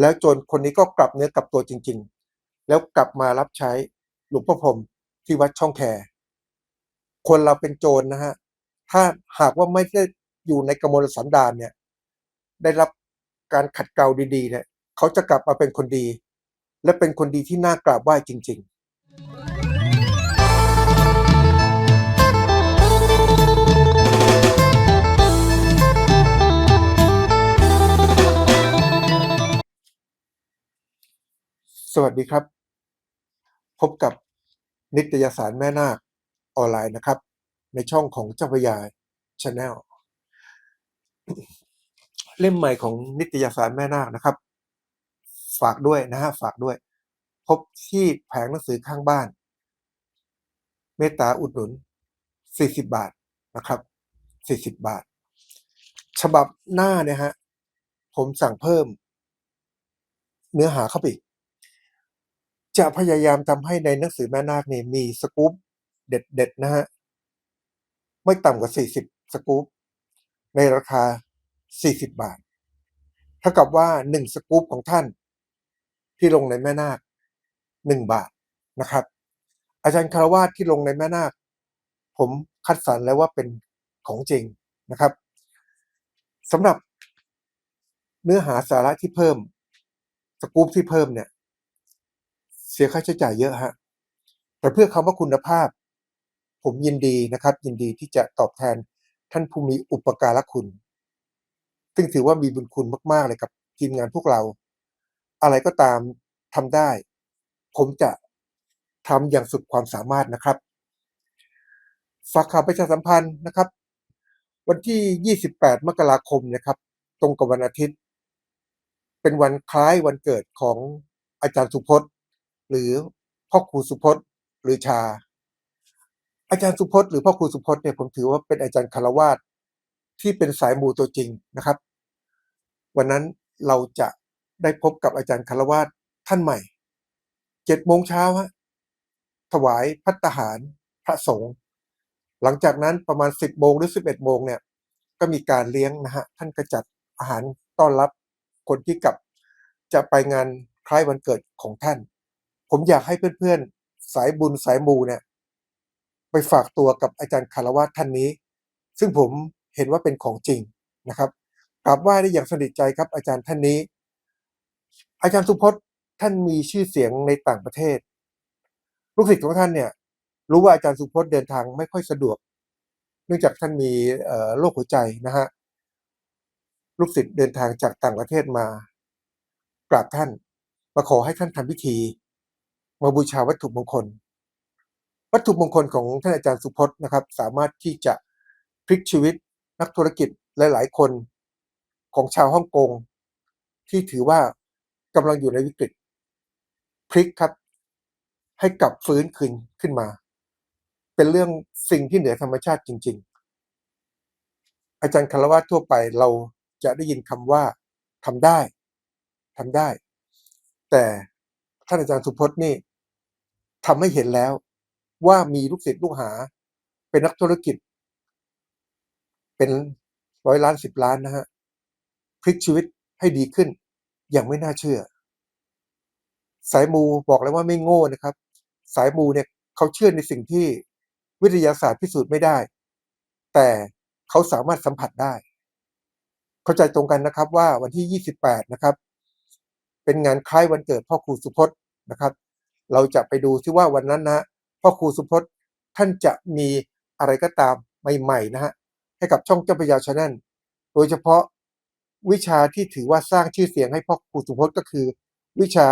แล้วโจรคนนี้ก็กลับเนื้อกลับตัวจริง ๆ แล้วกลับมารับใช้หลวงพ่อพรมที่วัดช่องแคคนเราเป็นโจรนะฮะ ถ้าหากว่าไม่ได้อยู่ในกมลสันดานเนี่ย ได้รับการขัดเกลาดีๆเนี่ย เขาจะกลับมาเป็นคนดี และเป็นคนดีที่น่ากราบไหว้จริง ๆ สวัสดีครับ พบกับนิตยสารแม่นาคออนไลน์นะครับ ในช่องของเจ้าพยาชาแนลเล่มใหม่ของนิตยสารแม่นาคนะครับ ฝากด้วยนะฮะฝากด้วย พบที่แผงหนังสือข้างบ้าน เมตตาอุดหนุน 40 บาทนะครับ 40 บาท ฉบับหน้าเนี่ยฮะ ผมสั่งเพิ่ม เนื้อหาเข้าไปอีก จะพยายามทำให้ในหนังสือแม่นาคเนี่ยมีสกู๊ปเด็ดๆนะฮะไม่ต่ำกว่า 40 สกู๊ปในราคา 40 บาท เท่ากับว่า 1 สกู๊ปของท่าน ที่ลงในแม่นาค 1 บาทนะครับ อาจารย์คารวาสที่ลงในแม่นาค ผมคัดสรรแล้วว่าเป็นของจริงนะครับสำหรับเนื้อหาสาระที่เพิ่ม สกู๊ปที่เพิ่มเนี่ย เสียค่าใช้จ่ายเยอะฮะแต่เพื่อคำว่าคุณภาพ ผมยินดีนะครับ ยินดีที่จะตอบแทนท่านผู้มีอุปการะคุณ ซึ่งถือว่ามีบุญคุณมาก ๆ เลยกับทีมงานพวกเรา อะไรก็ตามทำได้ ผมจะทำอย่างสุดความสามารถนะครับฝากข่าวประชาสัมพันธ์นะครับ วันที่ 28 มกราคมนะครับ ตรงกับวันอาทิตย์ เป็นวันคล้ายวันเกิดของอาจารย์สุพจน์ หรือพ่อครูสุพจน์หรือชา อาจารย์สุพจน์หรือพ่อครูสุพจน์เนี่ยผมถือว่าเป็นอาจารย์คารวาสที่เป็นสายมูตัวจริงนะครับ วันนั้นเราจะได้พบกับอาจารย์คารวาสท่านใหม่เจ็ดโมงเช้าฮะถวายพัตหารพระสงฆ์หลังจากนั้นประมาณสิบโมงหรือสิบเอ็ดโมงเนี่ย ก็มีการเลี้ยงนะฮะท่านก็จัดอาหารต้อนรับคนที่กลับจะไปงานคล้ายวันเกิดของท่าน ผมอยากให้เพื่อนๆ สายบุญสายมูเนี่ย ไปฝากตัวกับอาจารย์คารวะท่านนี้ ซึ่งผมเห็นว่าเป็นของจริงนะครับกราบไหว้ได้อย่างสนิทใจครับ อาจารย์ท่านนี้ อาจารย์สุพจน์ท่านมีชื่อเสียงในต่างประเทศ ลูกศิษย์ของท่านเนี่ย รู้ว่าอาจารย์สุพจน์เดินทางไม่ค่อยสะดวก เนื่องจากท่านมีโรคหัวใจนะฮะลูกศิษย์เดินทางจากต่างประเทศมากราบท่านมาขอให้ท่านทำพิธี มาบูชาวัตถุมงคล วัตถุมงคลของท่านอาจารย์สุพจน์นะครับ สามารถที่จะพลิกชีวิตนักธุรกิจหลาย ๆ คนของชาวฮ่องกงที่ถือว่ากำลังอยู่ในวิกฤตพลิกครับ ให้กลับฟื้นคืนขึ้นมา เป็นเรื่องสิ่งที่เหนือธรรมชาติจริง ๆ อาจารย์คารวะทั่วไปเราจะได้ยินคำว่าทำได้ทำได้ แต่ท่านอาจารย์สุพจน์นี่ ทำให้เห็นแล้ว ว่ามีลูกศิษย์ลูกหา เป็นนักธุรกิจ เป็นร้อยล้านสิบล้านนะฮะพลิกชีวิตให้ดีขึ้น อย่างไม่น่าเชื่อ สายมูบอกเลยว่าไม่โง่นะครับ สายมูเนี่ยเขาเชื่อในสิ่งที่วิทยาศาสตร์พิสูจน์ไม่ได้ แต่เขาสามารถสัมผัสได้ เข้าใจตรงกันนะครับว่าวันที่ 28 นะครับ เป็นงานคล้ายวันเกิดพ่อครูสุพจน์นะครับ เราจะไปดูที่ว่าวันนั้นนะพ่อครูสุพจน์ท่านจะมีอะไรก็ตามใหม่ๆนะฮะให้กับช่องเจ้าพยาชาแนลโดยเฉพาะวิชาที่ถือว่าสร้างชื่อเสียงให้พ่อครูสุพจน์ก็คือ วิชา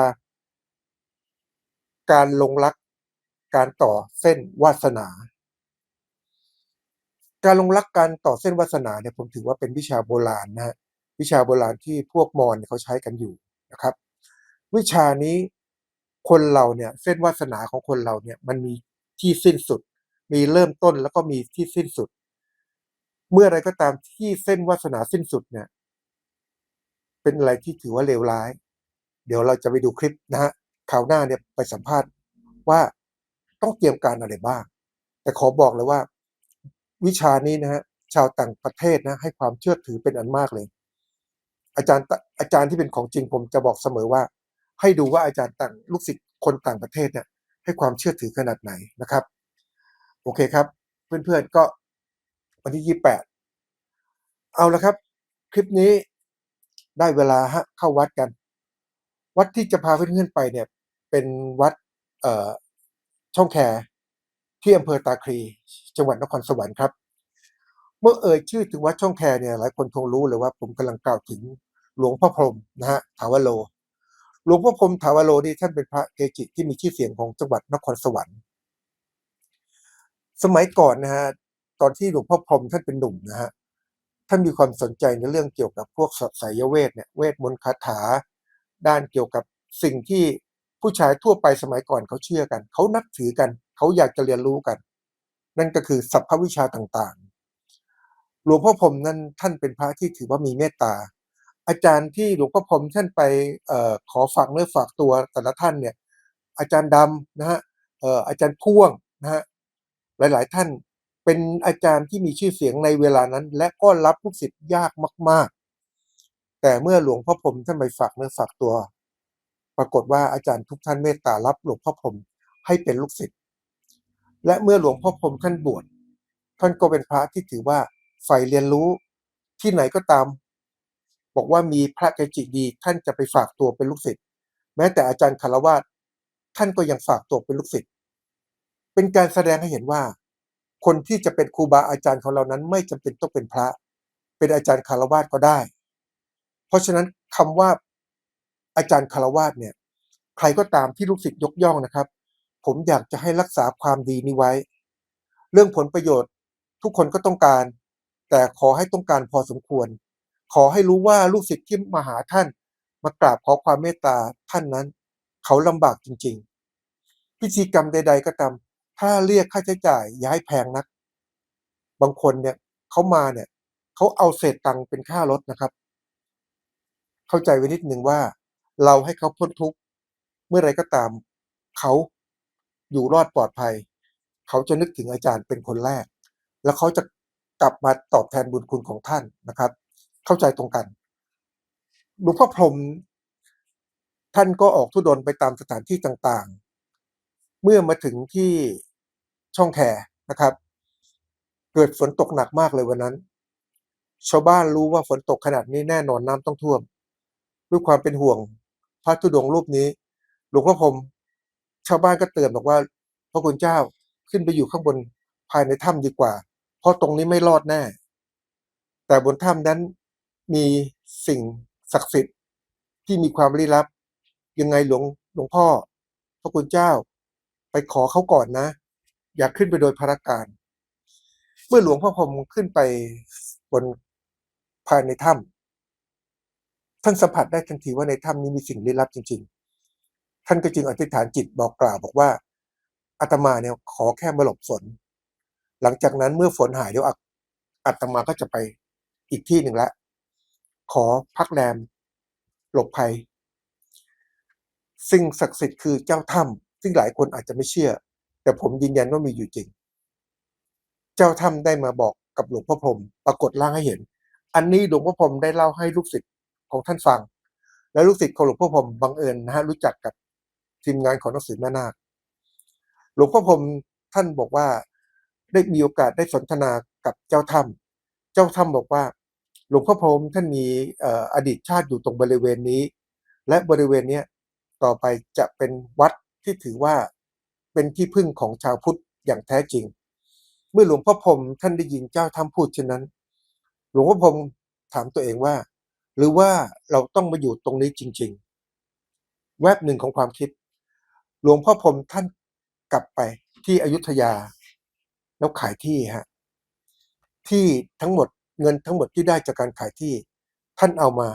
การลงรัก การต่อเส้นวาสนา การลงรักการต่อเส้นวาสนาเนี่ยผมถือว่าเป็นวิชาโบราณนะฮะวิชาโบราณที่พวกมอญเขาใช้กันอยู่นะครับ วิชานี้ คนเราเนี่ยเส้นวาสนาของคนเราเนี่ยมันมีที่สิ้นสุด มีเริ่มต้นแล้วก็มีที่สิ้นสุด เมื่อไรก็ตามที่เส้นวาสนาสิ้นสุดเนี่ย เป็นอะไรที่ถือว่าเลวร้าย เดี๋ยวเราจะไปดูคลิปนะฮะคราวหน้าเนี่ยไปสัมภาษณ์ว่าต้องเตรียมการอะไรบ้าง แต่ขอบอกเลยว่า วิชานี้นะฮะชาวต่างประเทศนะ ให้ความเชื่อถือเป็นอันมากเลย อาจารย์อาจารย์ที่เป็นของจริงผมจะบอกเสมอว่า ให้ดูว่าอาจารย์ต่างลูกศิษย์คนต่างประเทศเนี่ยให้ความเชื่อถือขนาดไหนนะครับ โอเคครับ เพื่อนๆก็วันที่ยี่แปดเอาละครับ คลิปนี้ได้เวลาฮะเข้าวัดกัน วัดที่จะพาเพื่อนๆไปเนี่ย เป็นวัดเอ่อช่องแคที่อำเภอตาคลีจังหวัดนครสวรรค์ครับ เมื่อเอ่ยชื่อถึงวัดช่องแคเนี่ยหลายคนคงรู้เลยว่าผมกำลังกล่าวถึงหลวงพ่อพรมนะฮะถาวโล หลวงพ่อพรมถาวโลนี่ท่านเป็นพระเกจิที่มีชื่อเสียงของจังหวัดนครสวรรค์ สมัยก่อนนะฮะตอนที่หลวงพ่อพรมท่านเป็นหนุ่มนะฮะท่านมีความสนใจในเรื่องเกี่ยวกับพวกสายเวทเนี่ยเวทมนต์คาถา ด้านเกี่ยวกับสิ่งที่ผู้ชายทั่วไปสมัยก่อนเขาเชื่อกัน เขานับถือกัน เขาอยากจะเรียนรู้กัน นั่นก็คือสัพพวิชาต่างๆ หลวงพ่อพรมนั้นท่านเป็นพระที่ถือว่ามีเมตตา อาจารย์ที่หลวงพ่อพรมท่านไปออขอฝากเนื้อฝากตัวแต่ละท่านเนี่ย อาจารย์ดำนะฮะอออาจารย์พ่วงนะฮะหลาย ๆ ท่านเป็นอาจารย์ที่มีชื่อเสียงในเวลานั้น และก็รับลูกศิษย์ยากมาก ๆ แต่เมื่อหลวงพ่อพรมท่านไปฝากเนื้อฝากตัว ปรากฏว่าอาจารย์ทุกท่านเมตตารับหลวงพ่อพรมให้เป็นลูกศิษย์และเมื่อหลวงพ่อพรมท่านบวชท่านก็เป็นพระที่ถือว่าใฝ่เรียนรู้ที่ไหนก็ตาม บอกว่ามีพระเกจิดีท่านจะไปฝากตัวเป็นลูกศิษย์แม้แต่อาจารย์คารวาสท่านก็ยังฝากตัวเป็นลูกศิษย์เป็นการแสดงให้เห็นว่า คนที่จะเป็นครูบาอาจารย์ของเรานั้นไม่จำเป็นต้องเป็นพระ เป็นอาจารย์คารวาสก็ได้ เพราะฉะนั้นคำว่าอาจารย์คารวาสเนี่ยใครก็ตามที่ลูกศิษย์ยกย่องนะครับ ผมอยากจะให้รักษาความดีนี้ไว้ เรื่องผลประโยชน์ทุกคนก็ต้องการ แต่ขอให้ต้องการพอสมควร ขอให้รู้ว่าลูกศิษย์ที่มาหาท่าน มากราบขอความเมตตาท่านนั้น เขาลำบากจริง ๆ พิธีกรรมใด ๆ ก็ตามถ้าเรียกค่าใช้จ่ายย้ายแพงนัก บางคนเนี่ยเขามาเนี่ยเขาเอาเศษตังค์เป็นค่ารถนะครับ เข้าใจไว้นิดหนึ่งว่า เราให้เขาพ้นทุกข์เมื่อไรก็ตาม เขาอยู่รอดปลอดภัย เขาจะนึกถึงอาจารย์เป็นคนแรก แล้วเขาจะกลับมาตอบแทนบุญคุณของท่านนะครับ เข้าใจตรงกันหลวงพ่อพรมท่านก็ออกทุดงไปตามสถานที่ต่างๆ เมื่อมาถึงที่ช่องแคนะครับ เกิดฝนตกหนักมากเลยวันนั้น ชาวบ้านรู้ว่าฝนตกขนาดนี้แน่นอนน้ำต้องท่วม ด้วยความเป็นห่วงพระธุดงรูปนี้ หลวงพ่อพรมชาวบ้านก็เตือนบอกว่าพระคุณเจ้าขึ้นไปอยู่ข้างบนภายในถ้ำดีกว่า เพราะตรงนี้ไม่รอดแน่ แต่บนถ้ำนั้น มีสิ่งศักดิ์สิทธิ์ที่มีความลี้ลับ ยังไงหลวงหลวงพ่อ พระคุณเจ้า ไปขอเขาก่อนนะ อยากขึ้นไปโดยพระการ เมื่อหลวงพ่อพรมขึ้นไปบนภายในถ้ำท่านสัมผัสได้ทันทีว่าในถ้ำนี้มีสิ่งลี้ลับจริง ๆ ท่านก็จึงอธิษฐานจิตบอกกล่าวบอกว่าอาตมาเนี่ยขอแค่มาหลบฝน หลังจากนั้นเมื่อฝนหายเดี๋ยวอาตมาก็จะไปอีกที่หนึ่งละ ขอพักแรม หลบภัย สิ่งศักดิ์สิทธิ์คือเจ้าถ้ำซึ่งหลายคนอาจจะไม่เชื่อ แต่ผมยืนยันว่ามีอยู่จริง เจ้าถ้ำได้มาบอกกับหลวงพ่อพรมปรากฏร่างให้เห็น อันนี้หลวงพ่อพรมได้เล่าให้ลูกศิษย์ของท่านฟัง และลูกศิษย์ของหลวงพ่อพรมบังเอิญนะฮะรู้จักกับทีมงานของหนังสือแม่นาคหลวงพ่อพรมท่านบอกว่าได้มีโอกาสได้สนทนากับเจ้าถ้ำเจ้าถ้ำบอกว่า หลวงพ่อพรมท่านมีอดีตชาติอยู่ตรงบริเวณนี้ และบริเวณนี้ต่อไปจะเป็นวัดที่ถือว่าเป็นที่พึ่งของชาวพุทธอย่างแท้จริง เมื่อหลวงพ่อพรมท่านได้ยินเจ้าถ้ำพูดเช่นนั้น หลวงพ่อพรมถามตัวเองว่า หรือว่าเราต้องมาอยู่ตรงนี้จริง ๆ แวบหนึ่งของความคิด หลวงพ่อพรมท่านกลับไปที่อยุธยา แล้วขายที่ฮะที่ทั้งหมด เงินทั้งหมดที่ได้จากการขายที่ ท่านเอามา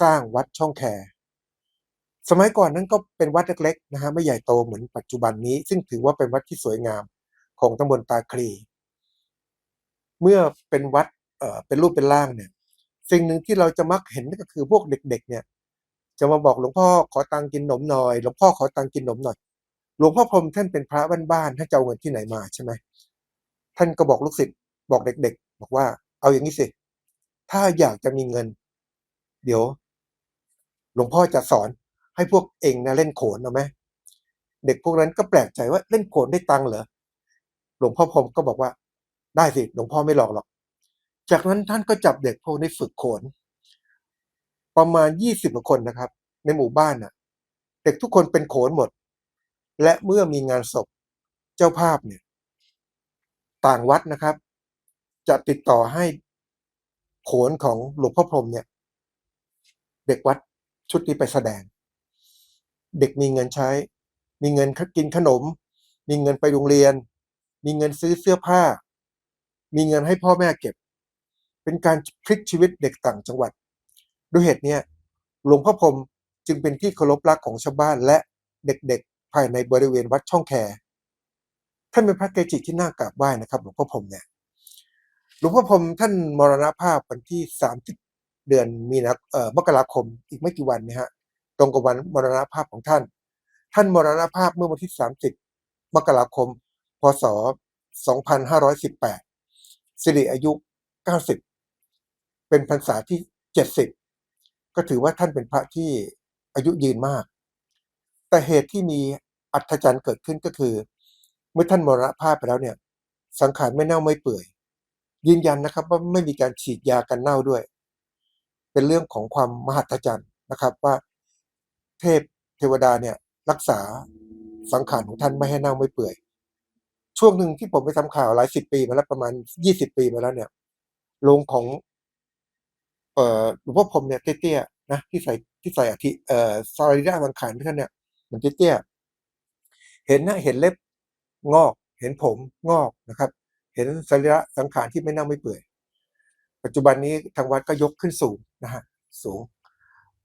สร้างวัดช่องแคสมัยก่อนนั้นก็เป็นวัดเล็กๆนะฮะไม่ใหญ่โตเหมือนปัจจุบันนี้ ซึ่งถือว่าเป็นวัดที่สวยงามของตำบลตาคลี เมื่อเป็นวัดเอ่อเป็นรูปเป็นร่างเนี่ยสิ่งหนึ่งที่เราจะมักเห็นก็คือพวกเด็ก ๆ เนี่ย จะมาบอกหลวงพ่อขอตังค์กินขนมหน่อย หลวงพ่อขอตังค์กินขนมหน่อย หลวงพ่อพรหมท่านเป็นพระบ้านๆท่านจะเอาเงินที่ไหนมาใช่ไหมท่านก็บอกลูกศิษย์บอกเด็ก ๆ บอกว่า เอาอย่างนี้สิ ถ้าอยากจะมีเงิน เดี๋ยว หลวงพ่อจะสอนให้พวกเองนะเล่นโขนเอาไหมเด็กพวกนั้นก็แปลกใจว่าเล่นโขนได้ตังเหรอหลวงพ่อพรมก็บอกว่า ได้สิ หลวงพ่อไม่หลอกหรอก จากนั้นท่านก็จับเด็กพวกนี้ฝึกโขน ประมาณยี่สิบกว่าคนนะครับ ในหมู่บ้านน่ะ เด็กทุกคนเป็นโขนหมด และเมื่อมีงานศพเจ้าภาพเนี่ย ต่างวัดนะครับ จะติดต่อให้โขนของหลวงพ่อพรมเนี่ย เด็กวัดชุดนี้ไปแสดง เด็กมีเงินใช้ มีเงินกินขนม มีเงินไปโรงเรียน มีเงินซื้อเสื้อผ้า มีเงินให้พ่อแม่เก็บ เป็นการพลิกชีวิตเด็กต่างจังหวัด ด้วยเหตุเนี้ยหลวงพ่อพรมจึงเป็นที่เคารพรักของชาวบ้านและเด็กๆ ภายในบริเวณวัดช่องแคท่านเป็นพระเกจิที่น่ากราบไหว้นะครับหลวงพ่อพรมเนี่ย หลวงพ่อพรมท่านมรณภาพวันที่30เดือนมีนาเอ่อมกราคมอีกไม่กี่วันนะฮะตรงกับวันมรณภาพของท่าน ท่านมรณภาพเมื่อวันที่30มกราคม พศ2518สิริอายุ90เป็นพรรษาที่70ก็ถือว่าท่านเป็นพระที่อายุยืนมาก แต่เหตุที่มีอัศจรรย์เกิดขึ้นก็คือ เมื่อท่านมรณภาพไปแล้วเนี่ย สังขารไม่เน่าไม่เปื่อย ยืนยันนะครับว่าไม่มีการฉีดยากันเน่าด้วย เป็นเรื่องของความมหัศจรรย์นะครับว่าเทพเทวดาเนี่ยรักษาสังขารของท่านไม่ให้เน่าไม่เปื่อย ช่วงหนึ่งที่ผมไปทำข่าวหลายสิบปีมาแล้วประมาณยี่สิบปีมาแล้วเนี่ยโรงของเอ่อหลวงพ่อพรมเนี่ยเตี้ยๆนะที่ใส่ที่ใส่อธิเอ่อสรีระสังขารท่านเนี่ยมันเตี้ยๆเห็นนะเห็นเล็บงอกเห็นผมงอกนะครับ ห็นสรีระสังขารที่ไม่เน่าไม่เปื่อย ปัจจุบันนี้ทางวัดก็ยกขึ้นสูงนะฮะสูง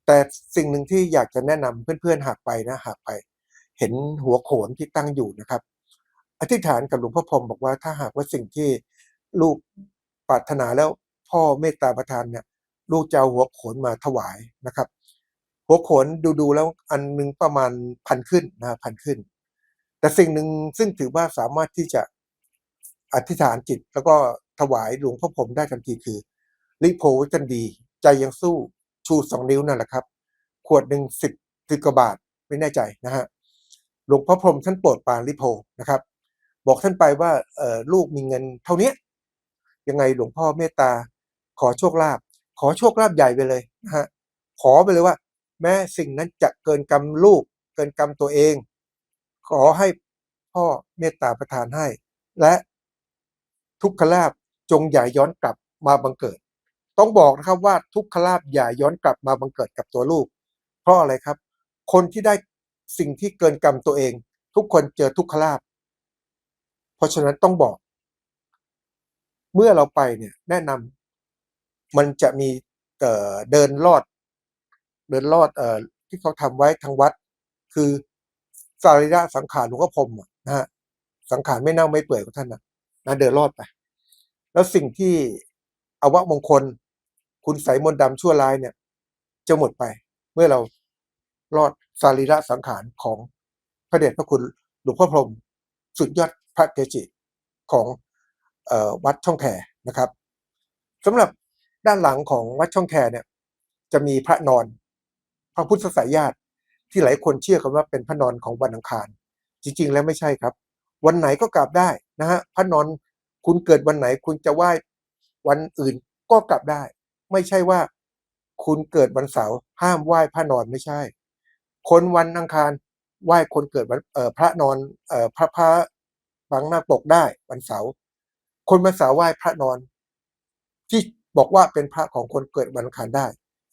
แต่สิ่งหนึ่งที่อยากจะแนะนำเพื่อนๆหากไปนะหากไป เห็นหัวโขนที่ตั้งอยู่นะครับ อธิษฐานกับหลวงพ่อพรมบอกว่าถ้าหากว่าสิ่งที่ลูกปรารถนาแล้วพ่อเมตตาประทานเนี่ยลูกจะเอาหัวโขนมาถวายนะครับ หัวโขนดูๆแล้วอันหนึงประมาณพันขึ้นนะพันขึ้น แต่สิ่งหนึ่งซึ่งถือว่าสามารถที่จะ อธิษฐานจิต แล้วก็ถวายหลวงพ่อพรมได้ทันทีคือริโพจันดี ใจยังสู้ชูสองนิ้วนั่นแหละครับ ขวดหนึ่งสิบสิบกว่าบาทไม่แน่ใจนะฮะหลวงพ่อพรมท่านโปรดปานริโพนะครับ บอกท่านไปว่าเออลูกมีเงินเท่านี้ยังไงหลวงพ่อเมตตา ขอโชคลาภขอโชคลาภใหญ่ไปเลยนะฮะขอไปเลยว่า แม้สิ่งนั้นจะเกินกรรมลูก เกินกรรมตัวเอง ขอให้พ่อเมตตาประทานให้ และ ทุกขลาภจงอย่าย้อนกลับมาบังเกิด ต้องบอกนะครับว่าทุกขลาภอย่าย้อนกลับมาบังเกิดกับตัวลูก เพราะอะไรครับ คนที่ได้สิ่งที่เกินกรรมตัวเอง ทุกคนเจอทุกขลาภเพราะฉะนั้นต้องบอก เมื่อเราไปเนี่ยแนะนำมันจะมีเดินลอด เดินลอดเออที่เขาทำไว้ทางวัด คือสารีระสังขารหลวงพ่อพรมนะฮะสังขารไม่เน่าไม่เปื่อยของท่านนะนะเดินลอดไป แล้วสิ่งที่อวะมงคล คุณใสยมนต์ดำชั่วร้ายเนี่ย จะหมดไปเมื่อเราลอดสรีระสังขารของพระเดชพระคุณหลวงพ่อพรมสุดยอดพระเกจิของออวัดช่องแคนะครับสำหรับด้านหลังของวัดช่องแคเนี่ย จะมีพระนอนพระพุทธสายญาติที่หลายคนเชื่อกันว่าเป็นพระนอนของวันอังคาร จริง ๆ แล้วไม่ใช่ครับ วันไหนก็กราบได้นะฮะพระนอน คุณเกิดวันไหนคุณจะไหว้วันอื่นก็กลับได้ ไม่ใช่ว่า คุณเกิดวันเสาร์ห้ามไหว้พระนอนไม่ใช่ คนวันอังคารไหว้คนเกิดวันเอ่อพระนอนเอ่อพระพระบางหน้าปกได้วันเสาร์คนวันเสาร์ไหว้พระนอน ที่บอกว่าเป็นพระของคนเกิดวันอังคารได้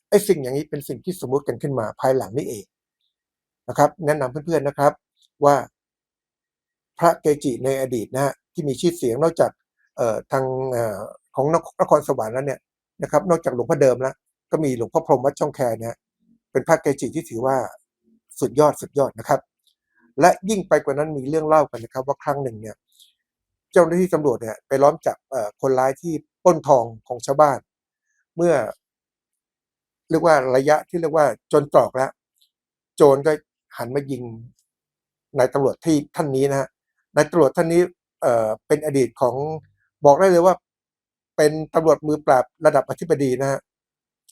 ไอ้สิ่งอย่างนี้เป็นสิ่งที่สมมุติกันขึ้นมาภายหลังนี่เองนะครับ แนะนำเพื่อนๆนะครับว่าพระเกจิในอดีตนะฮะที่มีชื่อเสียงนอกจาก ทางเอ่อของนคนครสวรรค์แล้วเนี่ยนะครับนอกจากหลวงพ่อเดิมแล้วก็มีหลวงพ่อพรหมวัดช่องแคเนี่ยเป็นพระเกจิที่ถือว่าสุดยอดสุดยอดนะครับ และยิ่งไปกว่านั้นมีเรื่องเล่ากันนะครับ ว่าครั้งหนึ่งเนี่ยเจ้าหน้าที่ตำรวจเนี่ยไปล้อมจับคนร้ายที่ป้นทองของชาวบ้าน เมื่อ เรียกว่าระยะที่เรียกว่าจนตรอกแล้ว โจรก็หันมายิงนายตำรวจที่ท่านนี้นะฮะนายตำรวจท่านนี้เอ่อเป็นอดีตของ บอกได้เลยว่า เป็นตำรวจมือปราบระดับอธิบดีนะฮะ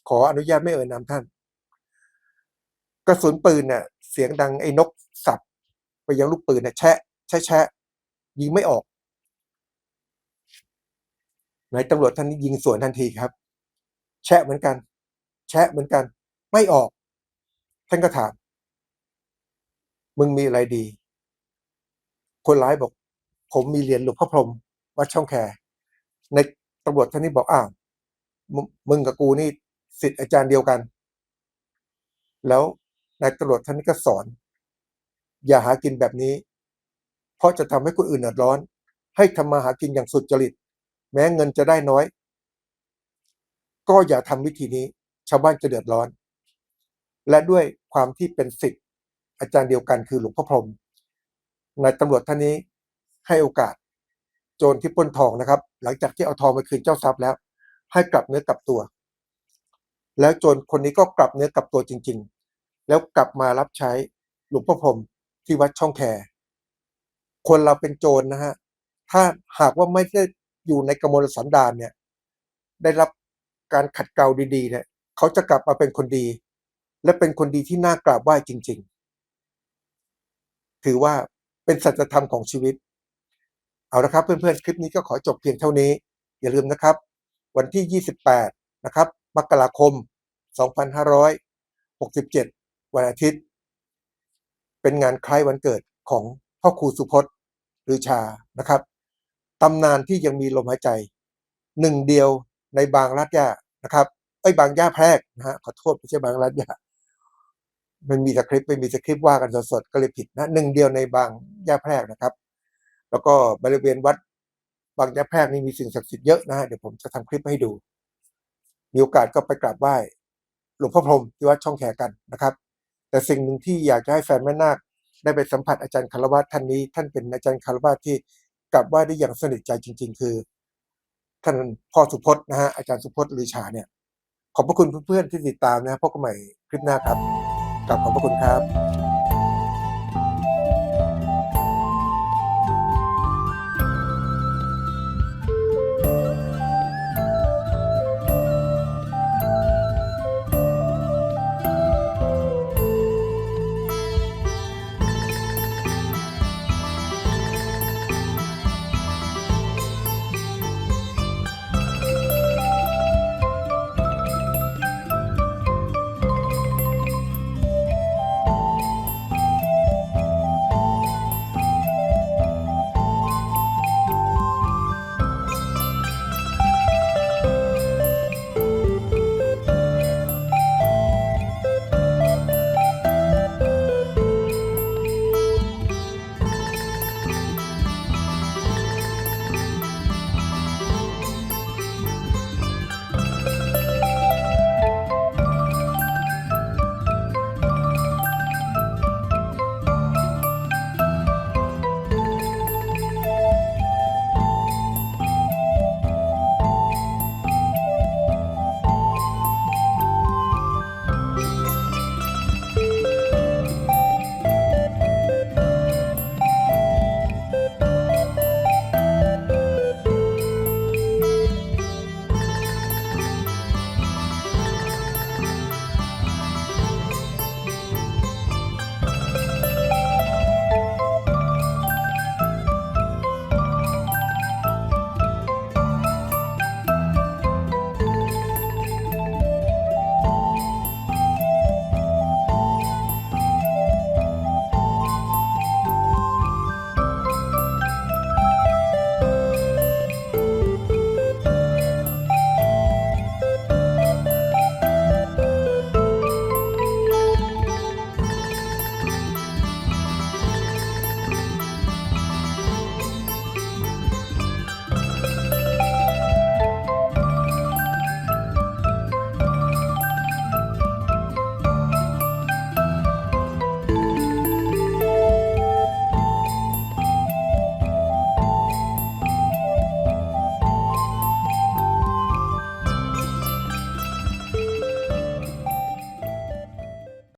ขออนุญาตไม่เอ่ยนามท่าน กระสุนปืนเนี่ยเสียงดังไอ้นกสับไปยังลูกปืนเนี่ยแชะแชะแชะยิงไม่ออกนายตำรวจท่านนี้ยิงสวนทันทีครับ แชะเหมือนกัน แชะเหมือนกัน ไม่ออก ท่านก็ถาม มึงมีอะไรดี คนร้ายบอก ผมมีเหรียญหลวงพ่อพรหมวัดช่องแค ในตำรวจท่านนี้บอกอ้าวมึงกับกูนี่สิทธิ์อาจารย์เดียวกัน แล้วนายตำรวจท่านนี้ก็สอน อย่าหากินแบบนี้ เพราะจะทำให้คนอื่นเดือดร้อน ให้ทำมาหากินอย่างสุดจริต แม้เงินจะได้น้อย ก็อย่าทำวิธีนี้ ชาวบ้านจะเดือดร้อน และด้วยความที่เป็นสิทธิ์อาจารย์เดียวกันคือหลวงพ่อพรหมนายตำรวจท่านนี้ให้โอกาส โจรที่ปล้นทองนะครับ หลังจากที่เอาทองไปคืนเจ้าทรัพย์แล้ว ให้กลับเนื้อกลับตัว แล้วโจรคนนี้ก็กลับเนื้อกลับตัวจริง ๆ แล้วกลับมารับใช้หลวงพ่อพรมที่วัดช่องแคคนเราเป็นโจรนะฮะถ้าหากว่าไม่ได้อยู่ในกมลสันดานเนี่ย ได้รับการขัดเกลาดีๆเนี่ยเขาจะกลับมาเป็นคนดี และเป็นคนดีที่น่ากราบไหว้จริง ๆ ถือว่าเป็นสัจธรรมของชีวิต เอาละครับเพื่อนๆ คลิปนี้ก็ขอจบเพียงเท่านี้ อย่าลืมนะครับ วันที่ 28 นะครับ มกราคม 2567 วันอาทิตย์ เป็นงานคล้ายวันเกิดของพ่อครูสุพจน์หรือชานะครับตำนานที่ยังมีลมหายใจหนึ่งเดียวในบางรัดย่านะครับไอ้ยบางย่าแพรกนะฮะขอโทษไม่ใช่บางรัดย่ามันมีสคริปต์ไม่มีสคริปต์ว่ากันสดๆก็เลยผิดนะหนึ่งเดียวในบางย่าแพรกนะครับ แล้วก็บริเวณวัดบางย่าแพรกนี่มีสิ่งศักดิ์สิทธิ์เยอะนะฮะเดี๋ยวผมจะทำคลิปให้ดู มีโอกาสก็ไปกราบไหว้หลวงพ่อพรหมที่วัดช่องแขกันนะครับ แต่สิ่งหนึ่งที่อยากจะให้แฟนแม่นาคได้ไปสัมผัสอาจารย์คารวะท่านนี้ท่านเป็นอาจารย์คารวะที่กลับไหว้ได้อย่างสนิทใจจริง ๆ คือ ท่านพ่อสุพจน์นะฮะอาจารย์สุพจน์ลือชาเนี่ยขอบพระคุณเพื่อนๆที่ติดตามนะพบกันใหม่คลิปหน้าครับกลับขอบพระคุณครับ